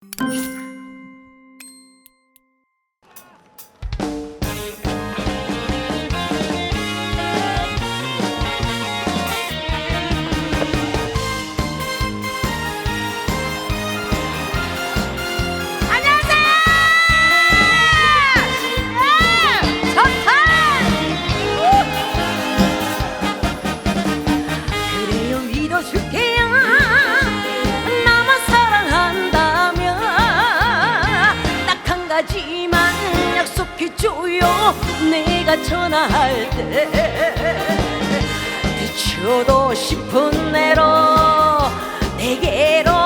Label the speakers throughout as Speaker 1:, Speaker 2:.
Speaker 1: 그 가지만 약속해줘요. 내가 전화할 때 뒤쳐도 싶은 대로 내게로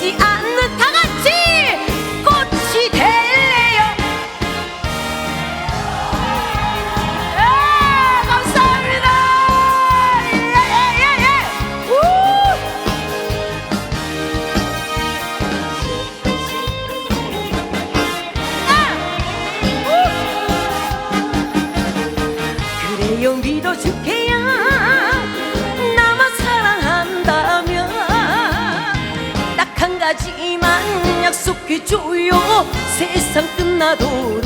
Speaker 1: the 가지만 약속해줘요. 세상 끝나도록.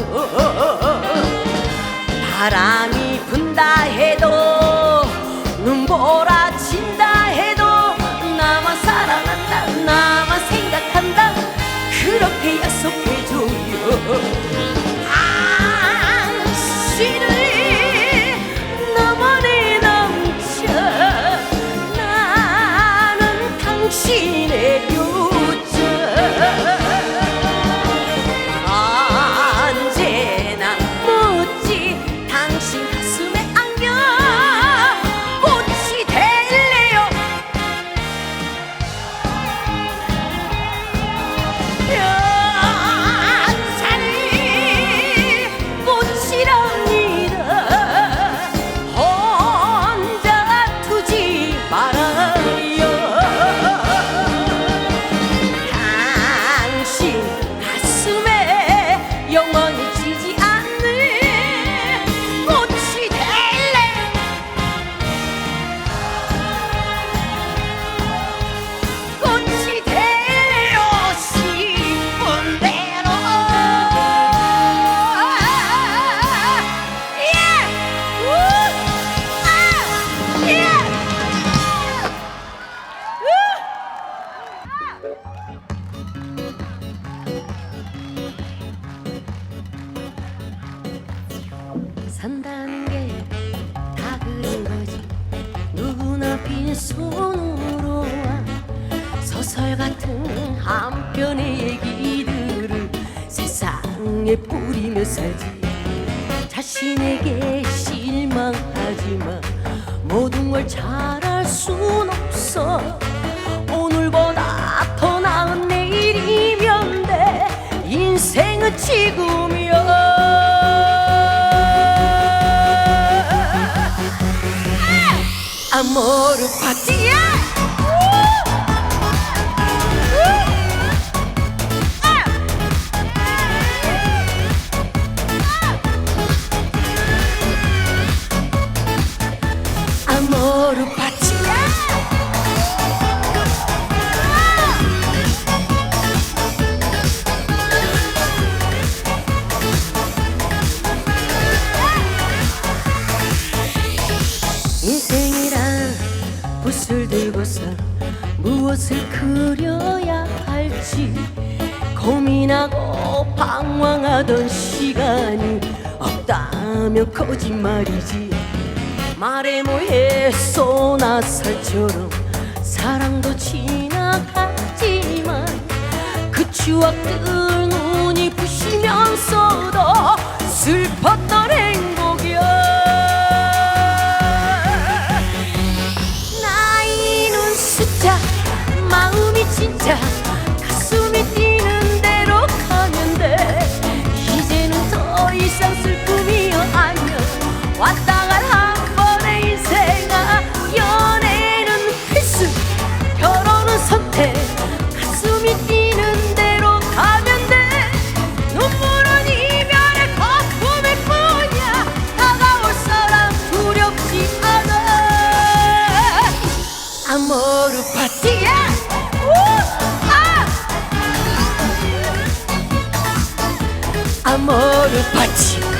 Speaker 1: 바람이 분다 해도 산다는 게 다 그런 거지. 누구나 빈손으로 와. 소설 같은 한 편의 얘기들을 세상에 뿌리며 살지. 자신에게 실망하지만 모든 걸 잘할 순 없어. 오늘보다 더 나은 내일이면 돼. 인생은 지금 namoro patia. Amor patia. Entende? 무엇을 그려야 할지 고민하고 방황하던 시간이 없다면 거짓말이지. 말해 뭐해 쏘나살처럼 사랑도 지나갔지만 그 추억들 눈이 부시면서도 슬펐 아! 아모르 파티